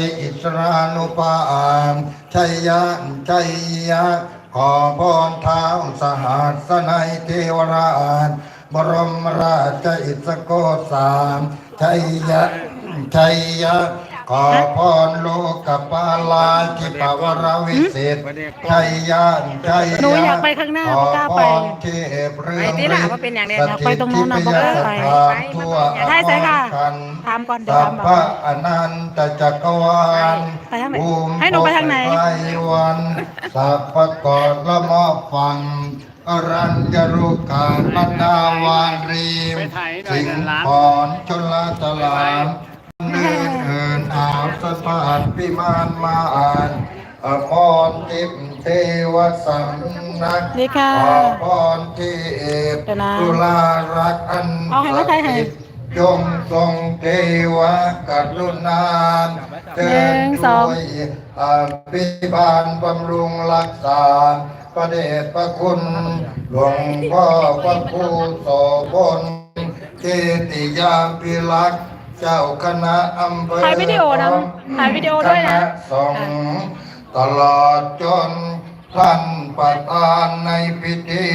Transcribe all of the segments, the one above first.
ยอิสรานุปามชัยยะชัยยะขอพรเท้าสหัสนัยเทวราชบรมราชอิสโกสามชัยยะชัยยะ ขอพรโลกปาลาทิปวรวิเศษชัยยะชัยยะหนูอยากไปข้างหน้าขอไม่กล้าพไปรเทพเรื่องไปที่หลังว่าเป็นอย่างเนี้ยสอยากไปตรงนู้นน่ะถิบอกว่าไปสถานทั่วได้ใช่ค่ะกันถามก่อนเดี๋ยวสัถาพมพะอนันตจักรวาลไปทางไหนภูมิให้หนูไปทางไหนภพวันสัพพะกอดละมอฟังอรัญญรุกาลดาวารีมไปถ่ายหน่อยสิงนะร้านพรชนลตลาม สถานพิมานมาอ่านอภรทิพย์เทวสัมนักนี่ค่ะขอพรที่เอฟเดี๋ยวนะตุลารักอันเอาให้ไว้ใครให้ศักดิ์สิทธิ์จงทรงเทวกรุณาเตือนหนึ่งสองด้วยอภิบาลบำรุงรักษาประเดชพระคุณหลวงพ่อพระครูโสพลเกติยามพิรักษ์ เจ้าคณะอำเภอถ่ายวิดีโอนะถ่ายวิดีโอด้วยนะ คณสงฆ์ตลอดจนท่านประธานในพิธี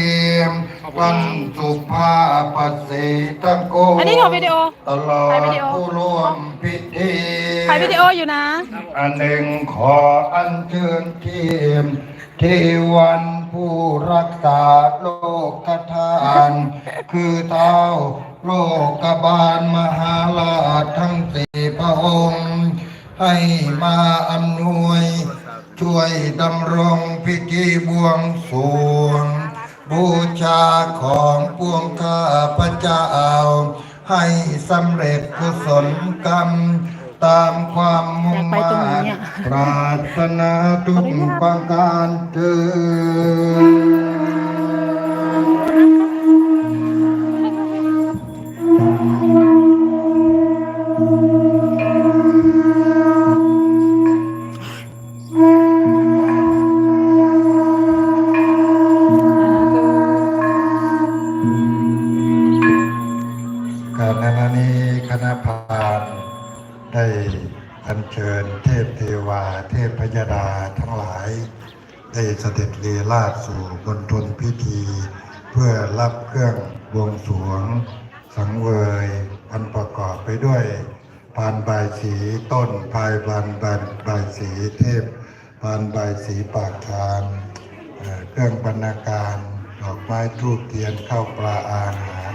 ท่านสุภาพสีทั้งโกอันนี้ถ่ายวิดีโอตลอถ่ายวิดดีโอ ผู้ร่วมพิธี ถ่ายวิดีโออยู่นะ อันหนึ่งขออัญเชิญทีมที่วันผู้รักษาโลกทาน คือเท้า โลกบาลมหาราชทั้งสี่พระองค์ ให้มาอำนวย ช่วยดำรงพิธีบวงสรวง บูชาของปวงข้าพระเจ้า ให้สำเร็จกุศลกรรม ตามความมุ่งอยากไปตรงมานี้นอะปรารถนาทุกประการเถิด อัญเชิญเทพเทวา เทพพยดาทั้งหลาย ได้เสด็จเลีลาศสู่บนทนพิธี เพื่อรับเครื่องบวงสรวง สังเวยอันประกอบไปด้วยพานใบายสีต้นพายบานบานใบายสีเทพพานใบายสีปากชามเครื่องบรรณาการดอกไม้ทูบเทียนข้าวปลาอาหาร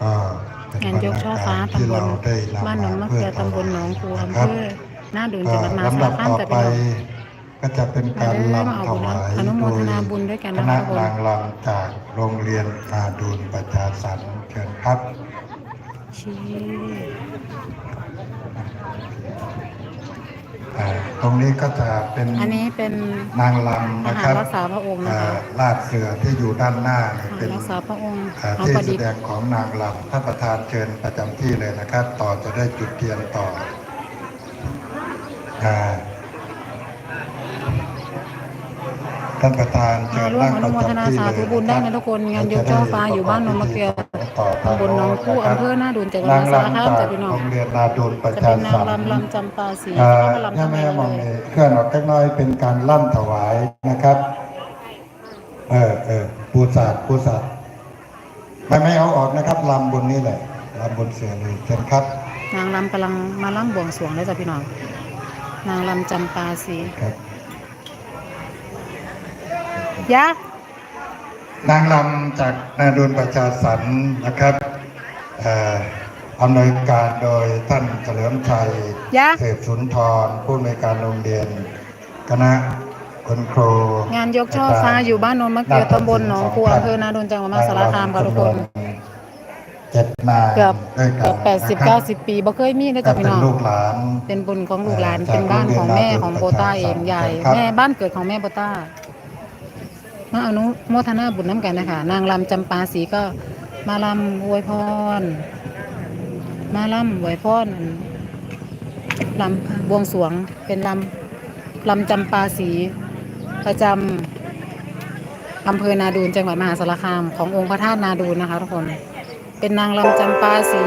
ก็ งานยกช่อฟ้าที่ตำบลเราได้นำบ้านหนองมะเขือตำบลหนองครูอำเภอหน้าดูนก็จังหวัดมหาลำสาดับรคามต่อแต่ไปเป็นก็จะเป็นการมาเด้อมาลำเอาถบุญวายอนุโมโดทยนาบุญด้วยกันคนะคะณะทุกคนนางลำจากโรงเรียนอาดูลประชาสรรค์เชิญครับชี้อ่า ตรงนี้ก็จะเป็นอันนี้เป็นนางลำนะครัทบหารรักษาพระองค์นะคะอ่าลาดเสือที่อยู่ด้านหน้าเนี่ยทเป็หารนรักษาพระองค์อ่าน้องที่ประแสดิษฐ์ดงของนางลำท่านประธานเชิญประจำที่เลยนะครับ ต่อจะได้จุดเทียนต่ออ่าท่านประธานเชิญร่วมนั่งอปนุระโมทนาจำที่สาเลยธุบุญได้นะทุกคนงานยกช่อฟ้าอยู่บ้านนนมะเกลือ ตำบลหนองคู่อำเภอหน้าดูนจังหวัดมหาสารคามจ้ะพี่น้องโรงเรียนนาดูลประจะชาเป็นนางสัมพันธ์ลำลำจำปาสีอ่าแล้วก็ลำถ้าทำไมแม่มองเลนี่ยเคลื่อนออกจักหน้อยเป็นการล่ำถวายนะครับ เออเออปูศาสตร์ปูศาสตร์ไม่ไม่เอาออกนะครับลำบนนี้แหละลำบนเสือเลยเชิญครับ นางลำกำลังมาล่ำบวงสรวงเลยจ้ะพี่น้อง นางลำจำปาสีครับยะ นางลำจากนาดูลประชาสรรค์นะครับเอ่ออำนวยการโดยท่านเฉลิมชัยยะเศรษฐสุนทร ผู้อำนวยการโรงเรียน คณะคุณครูงานยกช่อฟ้าอยู่บ้านนนมะเกลือตำบลหนองคูอำเภอนาโดนจังหวัดมหาสารคามค่ะทุกคนเจ็ดนายเกือบด้วยกัเกืนอบแปดสิบนะครัเก้าสิบปีบ่เคยมีเลยจ้ะพี่เป็น้นองลูกหลานเป็นบุญของลูกหลานจากเป็นบ้านของแม่ของโบต้าเองโรงเรียนยายครับแม่บ้านเกิดของแม่โบต้า มาอนุโมทนาบุญน้ำกันนะคะ นางลำจำปาสีก็มาลำอวยพร มาลำอวยพรลำบวงสวงเป็นลำลำจำปาสีประจำอำเภอนาดูนจังหวัดมหาสารคามขององค์พระธาตุนาดูนนะคะทุกคน เป็นนางลำจำปาสี